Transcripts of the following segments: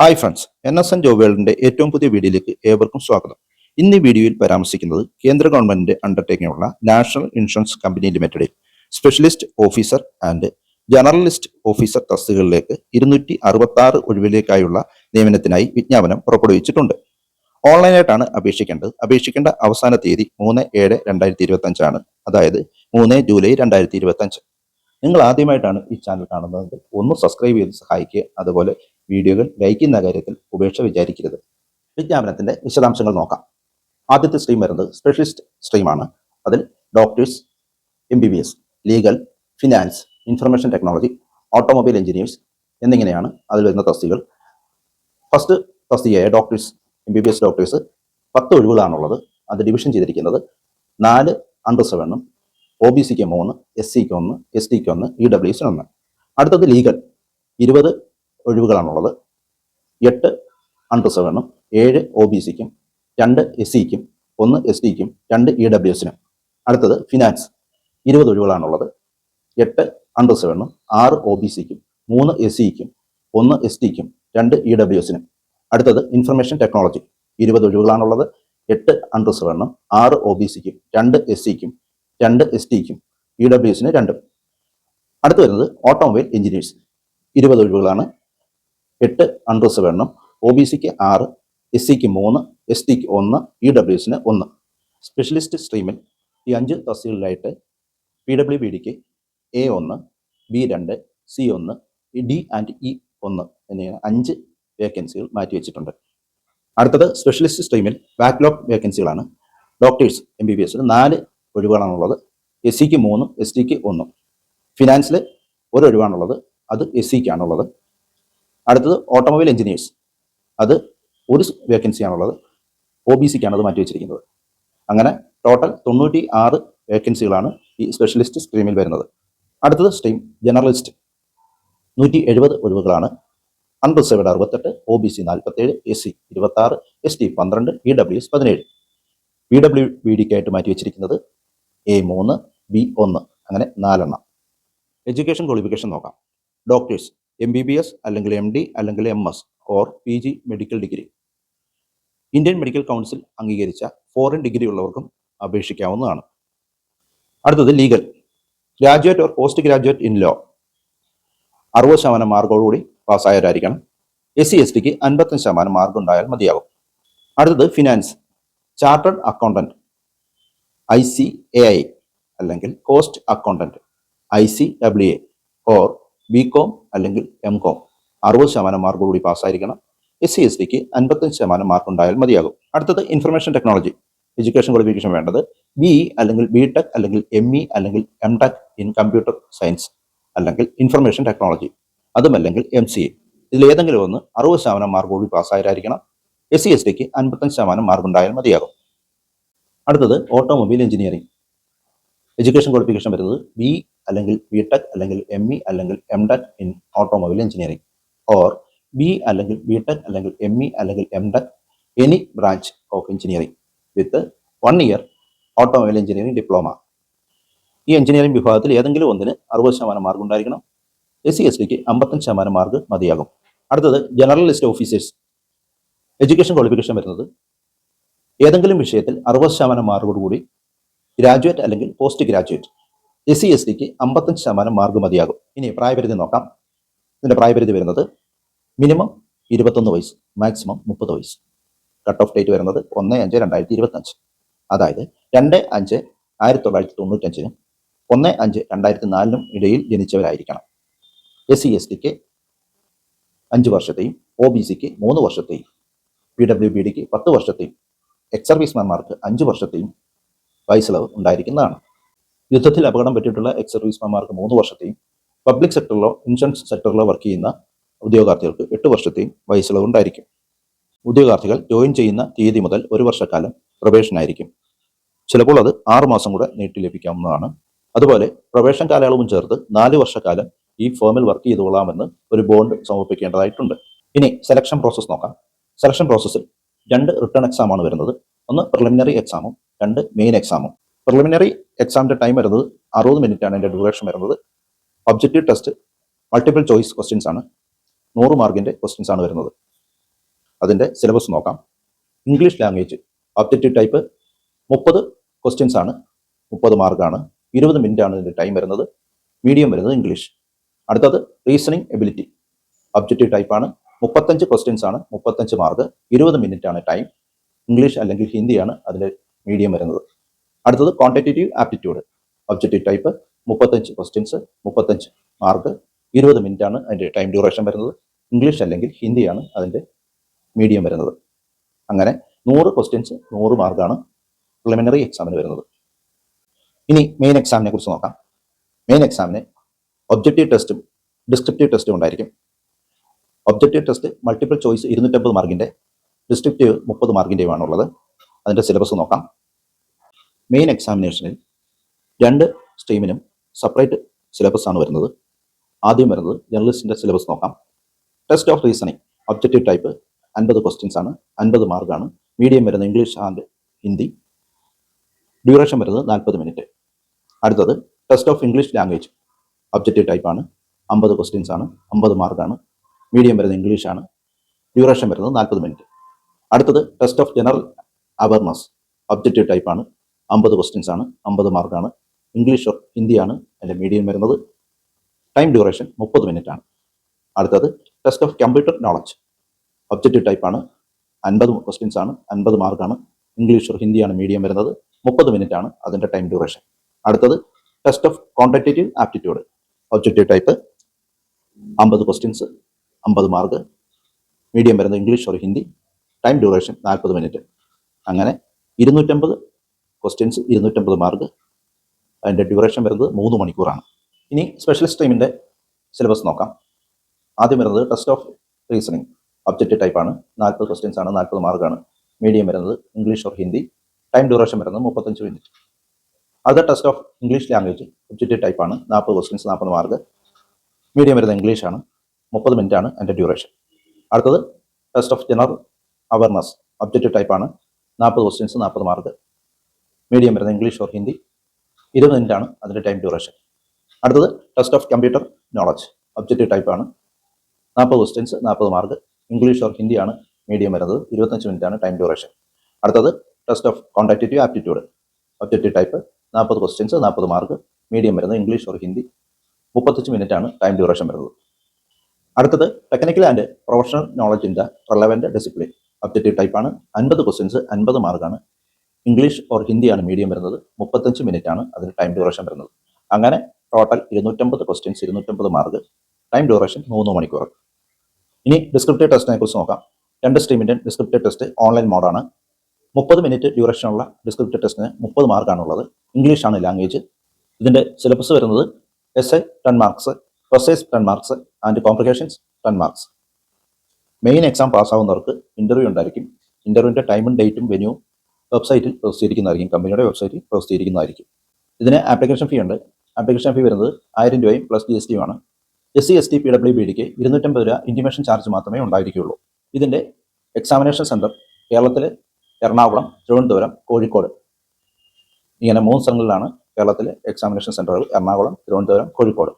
Hi friends N S N job വേൾഡിന്റെ ഏറ്റവും പുതിയ വീഡിയോയിലേക്ക് ഏവർക്കും സ്വാഗതം. ഇന്ന് ഈ വീഡിയോയിൽ പരാമർശിക്കുന്നത് കേന്ദ്ര ഗവൺമെന്റിന്റെ അണ്ടർടേക്കിംഗ് ഉള്ള നാഷണൽ ഇൻഷുറൻസ് കമ്പനി ലിമിറ്റഡിൽ specialist officer and generalist officer തസ്തികകളിലേക്ക് ഇരുന്നൂറ്റി അറുപത്തി ആറ് ഒഴിവിലേക്കായുള്ള നിയമനത്തിനായി വിജ്ഞാപനം പുറപ്പെടുവിച്ചിട്ടുണ്ട്. ഓൺലൈനായിട്ടാണ് അപേക്ഷിക്കേണ്ടത്. അപേക്ഷിക്കേണ്ട അവസാന തീയതി മൂന്ന് ഏഴ് രണ്ടായിരത്തി ഇരുപത്തി അഞ്ചാണ് അതായത് മൂന്ന് ജൂലൈ രണ്ടായിരത്തി ഇരുപത്തി അഞ്ച് നിങ്ങൾ ആദ്യമായിട്ടാണ് ഈ ചാനൽ കാണുന്നത് ഒന്ന് സബ്സ്ക്രൈബ് ചെയ്ത് സഹായിക്കുക. അതുപോലെ വീഡിയോകൾ ലൈക്ക് ചെയ്യുന്ന കാര്യത്തിൽ ഉപേക്ഷ വിചാരിക്കരുത്. വിജ്ഞാപനത്തിന്റെ വിശദാംശങ്ങൾ നോക്കാം. ആദ്യത്തെ സ്ട്രീം വരുന്നത് സ്പെഷ്യലിസ്റ്റ് സ്ട്രീമാണ് അതിൽ doctors M B B S legal finance information technology automobile engineers എന്നിങ്ങനെയാണ് അതിൽ വരുന്ന തസ്തികൾ first തസ്തികയായ doctors M B B S doctors പത്ത് ഒഴിവുകളാണുള്ളത്. അത് ഡിവിഷൻ ചെയ്തിരിക്കുന്നത് നാല് അണ്ടർ സെവനും ഒ ബി സിക്ക് മൂന്ന് എസ് സിക്ക് ഒന്ന് എസ് ടിക്ക് ഒന്ന് ഇ ഡബ്ല്യു എസിന് ഒന്ന്. അടുത്തത് ലീഗൽ ഇരുപത് ഒഴിവുകളാണുള്ളത്. എട്ട് അൺറിസർവെണ്ണും ഏഴ് ഒ ബി സിക്കും രണ്ട് എസ് സിക്കും ഒന്ന് എസ് ടിക്കും രണ്ട് ഇ ഡബ്ല്യു എസിനും അടുത്തത് ഫിനാൻസ് ഇരുപത് ഒഴിവുകളാണുള്ളത്. എട്ട് അൺറിസർവെണ്ണും ആറ് ഒ ബി സിക്കും മൂന്ന് എസ് സിക്കും ഒന്ന് എസ് ടിക്കും രണ്ട് ഇ ഡബ്ല്യു എസിനും അടുത്തത് ഇൻഫർമേഷൻ ടെക്നോളജി ഇരുപത് ഒഴിവുകളാണുള്ളത്. എട്ട് അൺറിസർവെണ്ണും ആറ് ഒ ബി സിക്കും രണ്ട് എസ് സിക്കും രണ്ട് എസ് ടിക്കും ഇ ഡബ്ല്യു എസിന് രണ്ടും. അടുത്ത് വരുന്നത് ഓട്ടോമൊബൈൽ എഞ്ചിനീയേഴ്സ് ഇരുപത് ഒഴിവുകളാണ്. എട്ട് അൺറിസർവ് എണ്ണം ഒ ബി സിക്ക് ആറ് എസ് സിക്ക് മൂന്ന് എസ് ടിക്ക് ഒന്ന് ഇ ഡബ്ല്യു എസിന് ഒന്ന്. സ്പെഷ്യലിസ്റ്റ് സ്ട്രീമിൽ ഈ അഞ്ച് തസ്തികളിലായിട്ട് പി ഡബ്ല്യു ബി ഡിക്ക് എ ഒന്ന് ബി രണ്ട് സി ഒന്ന് ഡി ആൻഡ് ഇ ഒന്ന് എന്നിങ്ങനെ അഞ്ച് വേക്കൻസികൾ മാറ്റി വെച്ചിട്ടുണ്ട്. അടുത്തത് സ്പെഷ്യലിസ്റ്റ് സ്ട്രീമിൽ ബാക്ക്ലോഗ് വേക്കൻസികളാണ് ഡോക്ടേഴ്സ് എം ബി ബി എസിൽ നാല് ഒഴിവുകളാണുള്ളത്. എസ് സിക്ക് മൂന്നും എസ് ടിക്ക് ഒന്നും. ഫിനാൻസിൽ ഒരു ഒഴിവാണുള്ളത്. അത് എസ് സിക്കാണുള്ളത് അടുത്തത് ഓട്ടോമൊബൈൽ എഞ്ചിനീയേഴ്സ് അത് ഒരു വേക്കൻസിയാണുള്ളത് ഒ ബി സിക്കാണ് അത് മാറ്റി വെച്ചിരിക്കുന്നത്. അങ്ങനെ ടോട്ടൽ തൊണ്ണൂറ്റി ആറ് വേക്കൻസികളാണ് ഈ സ്പെഷ്യലിസ്റ്റ് സ്ട്രീമിൽ വരുന്നത്. അടുത്തത് സ്ട്രീം ജനറലിസ്റ്റ് നൂറ്റി എഴുപത് ഒഴിവുകളാണ്. അൺറിസർവ്ഡ് അറുപത്തെട്ട് ഒ ബി സി നാൽപ്പത്തേഴ് എസ് സി ഇരുപത്തി ആറ് എസ് ടി പന്ത്രണ്ട് ഇ ഡബ്ല്യു എസ് പതിനേഴ്. പി ഡബ്ല്യു ബി ഡിക്കായിട്ട് മാറ്റി വെച്ചിരിക്കുന്നത് എ മൂന്ന് ബി ഒന്ന് അങ്ങനെ നാലെണ്ണം. എഡ്യൂക്കേഷൻ ക്വാളിഫിക്കേഷൻ നോക്കാം. Doctors M B B S അല്ലെങ്കിൽ എം ഡി അല്ലെങ്കിൽ M S or P G medical degree Indian medical council അംഗീകരിച്ച ഫോറിൻ ഡിഗ്രി ഉള്ളവർക്കും അപേക്ഷിക്കാവുന്നതാണ്. അടുത്തത് legal graduate or post graduate in law അറുപത് ശതമാനം മാർക്കോടുകൂടി പാസ്സായവരായിരിക്കണം. എസ് സി എസ് ടിക്ക് അൻപത്തഞ്ച് ശതമാനം മാർക്ക് ഉണ്ടായാൽ മതിയാകും അടുത്തത് finance chartered accountant I C A I അല്ലെങ്കിൽ cost accountant I C W A or B com അല്ലെങ്കിൽ എം കോം അറുപത് ശതമാനം മാർക്കോടുകൂടി പാസ്സായിരിക്കണം എസ് സി എസ് ടിക്ക് അൻപത്തഞ്ച് ശതമാനം മാർക്ക് ഉണ്ടായാൽ മതിയാകും. അടുത്തത് ഇൻഫർമേഷൻ ടെക്നോളജി എഡ്യൂക്കേഷൻ ക്വാളിഫിക്കേഷൻ വേണ്ടത് ബി അല്ലെങ്കിൽ ബി ടെക് അല്ലെങ്കിൽ എം ഇ അല്ലെങ്കിൽ M tech in computer science അല്ലെങ്കിൽ ഇൻഫർമേഷൻ ടെക്നോളജി അതുമല്ലെങ്കിൽ എം സി എ ഇതിൽ ഏതെങ്കിലും ഒന്ന് അറുപത് ശതമാനം മാർക്കോടുകൂടി പാസ്സായതായിരിക്കണം എസ് സി എസ് ടിക്ക് അൻപത്തഞ്ച് ശതമാനം മാർക്ക് ഉണ്ടായാൽ മതിയാകും. അടുത്തത് ഓട്ടോമൊബൈൽ എഞ്ചിനീയറിംഗ് എഡ്യൂക്കേഷൻ ക്വാളിഫിക്കേഷൻ വരുന്നത് ബി അല്ലെങ്കിൽ ബി ടെക് അല്ലെങ്കിൽ എം ഇ അല്ലെങ്കിൽ M tech in automobile engineering or B അല്ലെങ്കിൽ ബി ടെക് അല്ലെങ്കിൽ എം ഇ അല്ലെങ്കിൽ M tech any branch of engineering with one year automobile engineering diploma ഈ engineering വിഭാഗത്തിൽ ഏതെങ്കിലും ഒന്നിന് അറുപത് ശതമാനം മാർക്ക് ഉണ്ടായിരിക്കണം. എസ് സി എസ് ടിക്ക് അമ്പത്തഞ്ച് ശതമാനം മാർക്ക് മതിയാകും. അടുത്തത് generalist officers education qualification വരുന്നത് ഏതെങ്കിലും വിഷയത്തിൽ അറുപത് ശതമാനം മാർക്കോടുകൂടി ഗ്രാജുവേറ്റ് അല്ലെങ്കിൽ post graduate S C S tick അമ്പത്തഞ്ച് ശതമാനം മാർക്ക് മതിയാകും. ഇനി പ്രായപരിധി നോക്കാം. ഇതിന്റെ പ്രായപരിധി വരുന്നത് മിനിമം ഇരുപത്തൊന്ന് വയസ്സ് മാക്സിമം മുപ്പത് വയസ്സ്. കട്ട് ഓഫ് ഡേറ്റ് വരുന്നത് ഒന്ന് അഞ്ച് രണ്ടായിരത്തി ഇരുപത്തഞ്ച്. അതായത് രണ്ട് അഞ്ച് ആയിരത്തി തൊള്ളായിരത്തി തൊണ്ണൂറ്റഞ്ചിനും ഒന്ന് അഞ്ച് രണ്ടായിരത്തി നാലിനും ഇടയിൽ ജനിച്ചവരായിരിക്കണം. എസ് സി എസ് ടിക്ക് അഞ്ച് വർഷത്തെയും ഒ ബി സിക്ക് മൂന്ന് വർഷത്തെയും പി ഡബ്ല്യു ബി ഡിക്ക് പത്ത് വർഷത്തെയും എക്സ് സർവീസ്മാൻമാർക്ക് അഞ്ച് വർഷത്തെയും വയസ്സിളവ് ഉണ്ടായിരിക്കുന്നതാണ്. യുദ്ധത്തിൽ അപകടം പറ്റിയിട്ടുള്ള എക്സ് സർവീസ്മാർക്ക് മൂന്ന് വർഷത്തെയും പബ്ലിക് സെക്ടറിലോ ഇൻഷുറൻസ് സെക്ടറിലോ വർക്ക് ചെയ്യുന്ന ഉദ്യോഗാർത്ഥികൾക്ക് എട്ട് വർഷത്തെയും വയസ്സിളവുണ്ടായിരിക്കും ഉദ്യോഗാർത്ഥികൾ ജോയിൻ ചെയ്യുന്ന തീയതി മുതൽ ഒരു വർഷക്കാലം പ്രൊബേഷൻ ആയിരിക്കും. ചിലപ്പോൾ അത് ആറ് മാസം കൂടെ നീട്ടി ലഭിക്കാവുന്നതാണ്. അതുപോലെ പ്രൊബേഷൻ കാലയളവും ചേർത്ത് നാല് വർഷക്കാലം ഈ ഫേമിൽ വർക്ക് ചെയ്തുകൊള്ളാമെന്ന് ഒരു ബോണ്ട് സമർപ്പിക്കേണ്ടതായിട്ടുണ്ട്. ഇനി സെലക്ഷൻ പ്രോസസ്സ് നോക്കാം. സെലക്ഷൻ പ്രോസസ്സിൽ രണ്ട് റിട്ടേൺ എക്സാമാണ് വരുന്നത്. ഒന്ന് പ്രിലിമിനറി എക്സാമും രണ്ട് മെയിൻ എക്സാമും പ്രിലിമിനറി എക്സാമിന്റെ ടൈം വരുന്നത് അറുപത് മിനിറ്റ് ആണ്. അതിന്റെ ഡ്യൂറേഷൻ വരുന്നത്. Objective test multiple choice questions ആണ്. നൂറ് മാർക്കിന്റെ ക്വസ്റ്റ്യൻസ് ആണ് വരുന്നത്. അതിന്റെ സിലബസ് നോക്കാം. ഇംഗ്ലീഷ് ലാംഗ്വേജ് ഒബ്ജക്റ്റീവ് ടൈപ്പ് മുപ്പത് ക്വസ്റ്റ്യൻസ് ആണ്. മുപ്പത് മാർക്കാണ് ഇരുപത് മിനിറ്റ് ആണ് ഇതിന്റെ ടൈം വരുന്നത്. മീഡിയം വരുന്നത് ഇംഗ്ലീഷ് അടുത്തത് റീസണിങ് എബിലിറ്റി ഒബ്ജക്റ്റീവ് ടൈപ്പാണ് മുപ്പത്തഞ്ച് ക്വസ്റ്റ്യൻസ് ആണ്. മുപ്പത്തഞ്ച് മാർക്ക് ഇരുപത് മിനിറ്റ് ആണ് ടൈം ഇംഗ്ലീഷ് അല്ലെങ്കിൽ ഹിന്ദിയാണ് അതിന്റെ മീഡിയം വരുന്നത്. അടുത്തത് ക്വാണ്ടിറ്റേറ്റീവ് ആപ്റ്റിറ്റ്യൂഡ് ഒബ്ജക്റ്റീവ് ടൈപ്പ് മുപ്പത്തഞ്ച് ക്വസ്റ്റ്യൻസ് മുപ്പത്തഞ്ച് മാർക്ക് ഇരുപത് ആണ് അതിന്റെ ടൈം ഡ്യൂറേഷൻ വരുന്നത്. ഇംഗ്ലീഷ് അല്ലെങ്കിൽ ഹിന്ദിയാണ് അതിന്റെ മീഡിയം വരുന്നത്. അങ്ങനെ നൂറ് ക്വസ്റ്റ്യൻസ് നൂറ് മാർക്കാണ് പ്രിലിമിനറി എക്സാമിന് വരുന്നത്. ഇനി മെയിൻ എക്സാമിനെ കുറിച്ച് നോക്കാം. മെയിൻ എക്സാമിന് ഒബ്ജക്റ്റീവ് ടെസ്റ്റും ഡിസ്ക്രിപ്റ്റീവ് ടെസ്റ്റും ഉണ്ടായിരിക്കും. ഒബ്ജക്റ്റീവ് ടെസ്റ്റ് മൾട്ടിപ്പിൾ ചോയ്സ് ഇരുന്നൂറ്റമ്പത് മാർക്കിന്റെ ഡിസ്ക്രിപ്റ്റീവ് മുപ്പത് മാർക്കിന്റെയുമാണുള്ളത് അതിന്റെ സിലബസ് നോക്കാം. മെയിൻ എക്സാമിനേഷനിൽ രണ്ട് സ്ട്രീമിനും സെപ്പറേറ്റ് സിലബസ് ആണ് വരുന്നത്. ആദ്യം വരുന്നത് ജേർണലിസ്റ്റിന്റെ സിലബസ് നോക്കാം. Test of reasoning objective type അൻപത് ക്വസ്റ്റ്യൻസ് ആണ് അൻപത് മാർക്കാണ് മീഡിയം വരുന്നത് ഇംഗ്ലീഷ് ആൻഡ് ഹിന്ദി ഡ്യൂറേഷൻ വരുന്നത് നാൽപ്പത് മിനിറ്റ് അടുത്തത് test of English language objective type ആണ് അമ്പത് ക്വസ്റ്റ്യൻസ് ആണ് അമ്പത് മാർക്കാണ് മീഡിയം വരുന്നത് ഇംഗ്ലീഷ് ആണ് ഡ്യൂറേഷൻ വരുന്നത് നാൽപ്പത് മിനിറ്റ് അടുത്തത് test of general awareness objective type ആണ് അമ്പത് ക്വസ്റ്റ്യൻസ് ആണ് അമ്പത് മാർക്കാണ് ഇംഗ്ലീഷ് ഓർ ഹിന്ദിയാണ് അതിന്റെ മീഡിയം വരുന്നത്. ടൈം ഡ്യൂറേഷൻ മുപ്പത് മിനിറ്റ് ആണ്. അടുത്തത് test of computer knowledge objective type ആണ്. അൻപത് ക്വസ്റ്റ്യൻസ് ആണ് അൻപത് മാർക്കാണ് ഇംഗ്ലീഷ് ഓർ ഹിന്ദിയാണ് മീഡിയം വരുന്നത്. മുപ്പത് മിനിറ്റ് ആണ് അതിന്റെ ടൈം ഡ്യൂറേഷൻ അടുത്തത് test of quantitative aptitude objective type അമ്പത് ക്വസ്റ്റ്യൻസ് അമ്പത് മാർക്ക് മീഡിയം വരുന്നത് English or Hindi time duration നാൽപ്പത് മിനിറ്റ് അങ്ങനെ ഇരുന്നൂറ്റമ്പത് ക്വസ്റ്റ്യൻസ് ഇരുന്നൂറ്റമ്പത് മാർക്ക് അതിന്റെ ഡ്യൂറേഷൻ വരുന്നത് മൂന്ന് മണിക്കൂറാണ്. ഇനി സ്പെഷ്യലിസ്റ്റ് ടൈമിന്റെ സിലബസ് നോക്കാം. ആദ്യം വരുന്നത് ടെസ്റ്റ് ഓഫ് റീസണിങ് ഒബ്ജക്റ്റീവ് ടൈപ്പാണ് നാൽപ്പത് ക്വസ്റ്റ്യൻസ് ആണ് നാൽപ്പത് മാർക്കാണ് മീഡിയം വരുന്നത് English or Hindi time duration വരുന്നത് മുപ്പത്തഞ്ച് മിനിറ്റ് അത് test of English language objective ടൈപ്പാണ് നാൽപ്പത് ക്വസ്റ്റ്യൻസ് നാൽപ്പത് മാർക്ക് മീഡിയം വരുന്നത് ഇംഗ്ലീഷാണ് മുപ്പത് മിനിറ്റ് ആണ് അതിന്റെ ഡ്യൂറേഷൻ അടുത്തത് test of general awareness objective ടൈപ്പാണ് നാൽപ്പത് ക്വസ്റ്റ്യൻസ് നാൽപ്പത് മാർക്ക് മീഡിയം വരുന്നത് ഇംഗ്ലീഷ് ഓർ ഹിന്ദി. ഇരുപത് മിനിറ്റ് ആണ് അതിന്റെ ടൈം ഡ്യൂറേഷൻ അടുത്തത് test of computer knowledge objective ടൈപ്പാണ് നാൽപ്പത് ക്വസ്റ്റ്യൻസ് നാൽപ്പത് മാർക്ക് ഇംഗ്ലീഷ് ഓർ ഹിന്ദിയാണ് മീഡിയം വരുന്നത്. ഇരുപത്തഞ്ച് മിനിറ്റ് ആണ് ടൈം ഡ്യൂറേഷൻ അടുത്തത് test of quantitative aptitude objective type നാൽപ്പത് ക്വസ്റ്റ്യൻസ് നാൽപ്പത് മാർക്ക് മീഡിയം വരുന്നത് ഇംഗ്ലീഷ് ഓർ ഹിന്ദി. മുപ്പത്തഞ്ച് ആണ് ടൈം ഡ്യൂറേഷൻ വരുന്നത്. അടുത്തത് ടെക്നിക്കൽ ആൻഡ് പ്രൊഫഷണൽ നോളജിന്റെ റെലവന്റ് ഡിസിപ്ലിൻ ഒബ്ജക്റ്റീവ് ടൈപ്പാണ് അൻപത് ക്വസ്റ്റ്യൻസ് അൻപത് മാർക്കാണ് ഇംഗ്ലീഷ് ഓർ ഹിന്ദിയാണ് മീഡിയം വരുന്നത്. മുപ്പത്തഞ്ച് മിനിറ്റ് ആണ് അതിന് ടൈം ഡ്യൂറേഷൻ വരുന്നത്. അങ്ങനെ ടോട്ടൽ ഇരുന്നൂറ്റമ്പത് ക്വസ്റ്റ്യൻസ് ഇരുന്നൂറ്റമ്പത് മാർക്ക് ടൈം ഡ്യൂറേഷൻ മൂന്ന് മണിക്കൂർ. ഇനി ഡിസ്ക്രിപ്റ്റീവ് ടെസ്റ്റിനെ കുറിച്ച് നോക്കാം. രണ്ട് സ്ട്രീമിന്റെ ഡിസ്ക്രിപ്റ്റീവ് ടെസ്റ്റ് ഓൺലൈൻ മോഡാണ് മുപ്പത് മിനിറ്റ് ഡ്യൂറേഷനുള്ള ഡിസ്ക്രിപ്റ്റീവ് ടെസ്റ്റിന് മുപ്പത് മാർക്കാണുള്ളത് ഇംഗ്ലീഷാണ് ലാംഗ്വേജ് ഇതിന്റെ സിലബസ് വരുന്നത് essay ten marks precis ten marks and complications ten marks main exam പാസ്സാവുന്നവർക്ക് interview ഉണ്ടായിരിക്കും. ഇന്റർവ്യൂവിന്റെ ടൈമും ഡേറ്റും വെന്യൂവും വെബ്സൈറ്റിൽ പ്രസിദ്ധീകരിക്കുന്നതായിരിക്കും കമ്പനിയുടെ വെബ്സൈറ്റിൽ പ്രസിദ്ധീകരിക്കുന്നതായിരിക്കും ഇതിന് ആപ്ലിക്കേഷൻ ഫീ ഉണ്ട്. ആപ്ലിക്കേഷൻ ഫീ വരുന്നത് ആയിരം രൂപയും plus G S ടിയുമാണ് S C S T P W B ഡിക്ക് ഇരുന്നൂറ്റമ്പത് രൂപ ഇന്റിമേഷൻ ചാർജ് മാത്രമേ ഉണ്ടായിരിക്കുകയുള്ളൂ. ഇതിന്റെ എക്സാമിനേഷൻ സെന്റർ കേരളത്തിൽ എറണാകുളം തിരുവനന്തപുരം കോഴിക്കോട്. ഇങ്ങനെ മൂന്ന് സ്ഥലങ്ങളിലാണ് കേരളത്തിലെ എക്സാമിനേഷൻ സെന്ററുകൾ Ernakulam Thiruvananthapuram Kozhikode.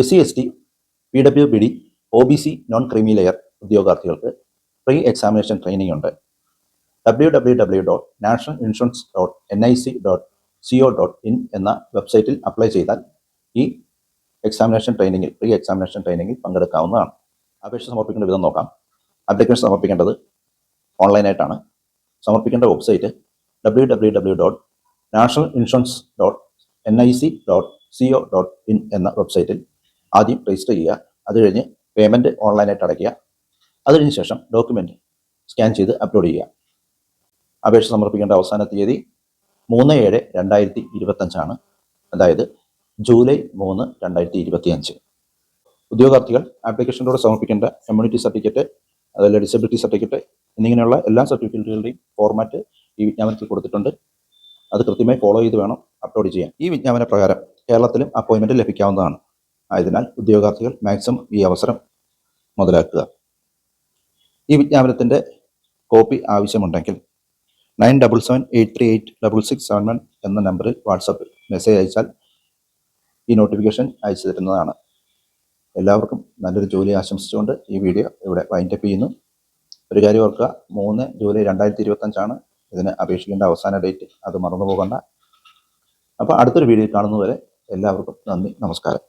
S C S T P W B D O B C non creamy layer ഉദ്യോഗാർത്ഥികൾക്ക് പ്രീ എക്സാമിനേഷൻ ട്രെയിനിങ് ഉണ്ട്. W W W dot national insurance dot N I C dot C O dot in എന്ന വെബ്സൈറ്റിൽ apply ചെയ്താൽ ഈ examination ട്രെയിനിങ്ങിൽ pre examination ട്രെയിനിങ്ങിൽ പങ്കെടുക്കാവുന്നതാണ്. അപേക്ഷ സമർപ്പിക്കേണ്ട വിധം നോക്കാം. അപ്ലിക്കേഷൻ സമർപ്പിക്കേണ്ടത് ഓൺലൈനായിട്ടാണ്. സമർപ്പിക്കേണ്ട website W W W dot national insurance dot N I C dot C O dot in എന്ന വെബ്സൈറ്റിൽ ആദ്യം രജിസ്റ്റർ ചെയ്യുക. അത് കഴിഞ്ഞ് പേയ്മെന്റ് ഓൺലൈനായിട്ട് അടയ്ക്കുക. അതിന് ശേഷം ഡോക്യുമെന്റ് സ്കാൻ ചെയ്ത് അപ്ലോഡ് ചെയ്യുക. അപേക്ഷ സമർപ്പിക്കേണ്ട അവസാന തീയതി മൂന്ന് ഏഴ് രണ്ടായിരത്തി ഇരുപത്തഞ്ചാണ്. അതായത് ജൂലൈ മൂന്ന് രണ്ടായിരത്തി ഇരുപത്തി അഞ്ച് ഉദ്യോഗാർത്ഥികൾ ആപ്ലിക്കേഷനിലൂടെ സമർപ്പിക്കേണ്ട കമ്മ്യൂണിറ്റി സർട്ടിഫിക്കറ്റ് അതുപോലെ ഡിസബിലിറ്റി സർട്ടിഫിക്കറ്റ് എന്നിങ്ങനെയുള്ള എല്ലാ സർട്ടിഫിക്കറ്റുകളുടെയും ഫോർമാറ്റ് ഈ വിജ്ഞാപനത്തിൽ കൊടുത്തിട്ടുണ്ട്. അത് കൃത്യമായി ഫോളോ ചെയ്ത് വേണം അപ്ലോഡ് ചെയ്യാൻ. ഈ വിജ്ഞാപന പ്രകാരം കേരളത്തിലും അപ്പോയിൻമെന്റ് ലഭിക്കാവുന്നതാണ്. ആയതിനാൽ ഉദ്യോഗാർത്ഥികൾ മാക്സിമം ഈ അവസരം മുതലാക്കുക. ഈ വിജ്ഞാപനത്തിന്റെ കോപ്പി ആവശ്യമുണ്ടെങ്കിൽ nine double seven eight three eight double six seven one എന്ന നമ്പറിൽ വാട്സപ്പിൽ മെസ്സേജ് അയച്ചാൽ ഈ നോട്ടിഫിക്കേഷൻ അയച്ചു തരുന്നതാണ്. എല്ലാവർക്കും നല്ലൊരു ജോലി ആശംസിച്ചുകൊണ്ട് ഈ വീഡിയോ ഇവിടെ വൈൻഡപ്പ് ചെയ്യുന്നു. ഒരു കാര്യം ഓർക്കുക മൂന്ന് ജൂലൈ രണ്ടായിരത്തി ഇരുപത്തഞ്ചാണ് ഇതിന് അപേക്ഷിക്കേണ്ട അവസാന ഡേറ്റ് അത് മറന്നു പോകണ്ട അപ്പോൾ അടുത്തൊരു വീഡിയോ കാണുന്നതുവരെ എല്ലാവർക്കും നന്ദി നമസ്കാരം.